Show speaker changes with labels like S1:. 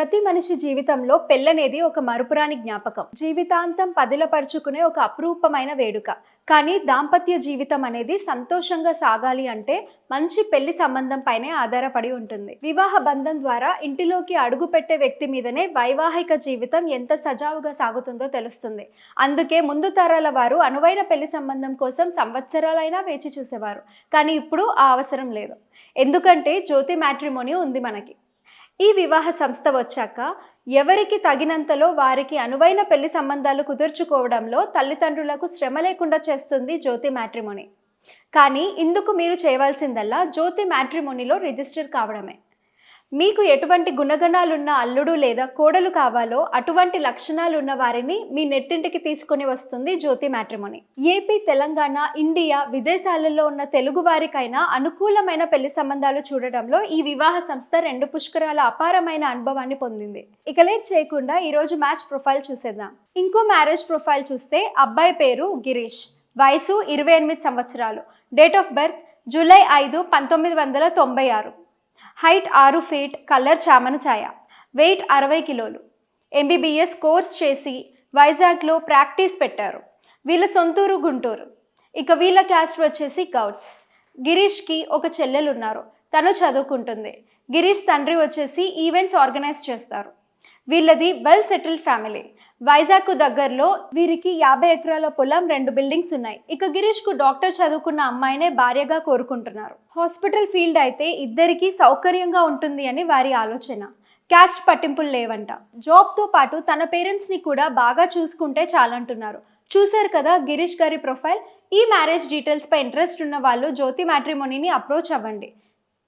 S1: ప్రతి మనిషి జీవితంలో పెళ్ళనేది ఒక మరుపురాని జ్ఞాపకం. జీవితాంతం పదిలపరుచుకునే ఒక అపురూపమైన వేడుక. కానీ దాంపత్య జీవితం అనేది సంతోషంగా సాగాలి అంటే మంచి పెళ్ళి సంబంధం పైనే ఆధారపడి ఉంటుంది. వివాహ బంధం ద్వారా ఇంటిలోకి అడుగు పెట్టే వ్యక్తి మీదనే వైవాహిక జీవితం ఎంత సజావుగా సాగుతుందో తెలుస్తుంది. అందుకే ముందు తరాల వారు అనువైన పెళ్ళి సంబంధం కోసం సంవత్సరాలైనా వేచి చూసేవారు. కానీ ఇప్పుడు ఆ అవసరం లేదు. ఎందుకంటే జ్యోతి మ్యాట్రిమోని ఉంది మనకి. ఈ వివాహ సంస్థ వచ్చాక ఎవరికి తగినంతలో వారికి అనువైన పెళ్ళి సంబంధాలు కుదుర్చుకోవడంలో తల్లిదండ్రులకు శ్రమ లేకుండా చేస్తుంది జ్యోతి మ్యాట్రిమోని. కానీ ఇందుకు మీరు చేయవలసిందల్లా జ్యోతి మ్యాట్రిమోనిలో రిజిస్టర్ కావడమే. మీకు ఎటువంటి గుణగణాలున్న అల్లుడు లేదా కోడలు కావాలో అటువంటి లక్షణాలు ఉన్న వారిని మీ నెట్టింటికి తీసుకొని వస్తుంది Jyothi matrimony. AP Telangana India విదేశాలలో ఉన్న తెలుగు వారికైనా అనుకూలమైన పెళ్ళి సంబంధాలు చూడడంలో ఈ వివాహ సంస్థ రెండు పుష్కరాల అపారమైన అనుభవాన్ని పొందింది. ఇక లేట్ చేయకుండా ఈరోజు మ్యాచ్ ప్రొఫైల్ చూసేద్దాం. ఇంకో మ్యారేజ్ ప్రొఫైల్ చూస్తే అబ్బాయి పేరు గిరీష్. వయసు ఇరవై ఎనిమిది సంవత్సరాలు. డేట్ ఆఫ్ బర్త్ జూలై ఐదు పంతొమ్మిది వందల తొంభై ఆరు. హైట్ ఆరు ఫీట్ కలర్ చామన ఛాయ. వెయిట్ అరవై కిలోలు. ఎంబీబీఎస్ కోర్స్ చేసి వైజాగ్లో ప్రాక్టీస్ పెట్టారు. వీళ్ళ సొంతూరు గుంటూరు. ఇక వీళ్ళ క్యాస్ట్ వచ్చేసి గౌడ్స్. గిరీష్కి ఒక చెల్లెలు ఉన్నారు తను చదువుకుంటుంది. గిరీష్ తండ్రి వచ్చేసి ఈవెంట్స్ ఆర్గనైజ్ చేస్తారు. వీళ్ళది వెల్ సెటిల్డ్ ఫ్యామిలీ వైజాగ్కు దగ్గరలో వీరికి యాభై ఎకరాల పొలం రెండు బిల్డింగ్స్ ఉన్నాయి. ఇక గిరీష్కు డాక్టర్ చదువుకున్న అమ్మాయినే భార్యగా కోరుకుంటున్నారు. హాస్పిటల్ ఫీల్డ్ అయితే ఇద్దరికి సౌకర్యంగా ఉంటుంది అని వారి ఆలోచన. క్యాస్ట్ పట్టింపులు లేవంట. జాబ్తో పాటు తన పేరెంట్స్ని కూడా బాగా చూసుకుంటే చాలంటున్నారు. చూశారు కదా గిరీష్ గారి ప్రొఫైల్? ఈ మ్యారేజ్ డీటెయిల్స్పై ఇంట్రెస్ట్ ఉన్న వాళ్ళు జ్యోతి మ్యాట్రిమోనీని అప్రోచ్ అవ్వండి.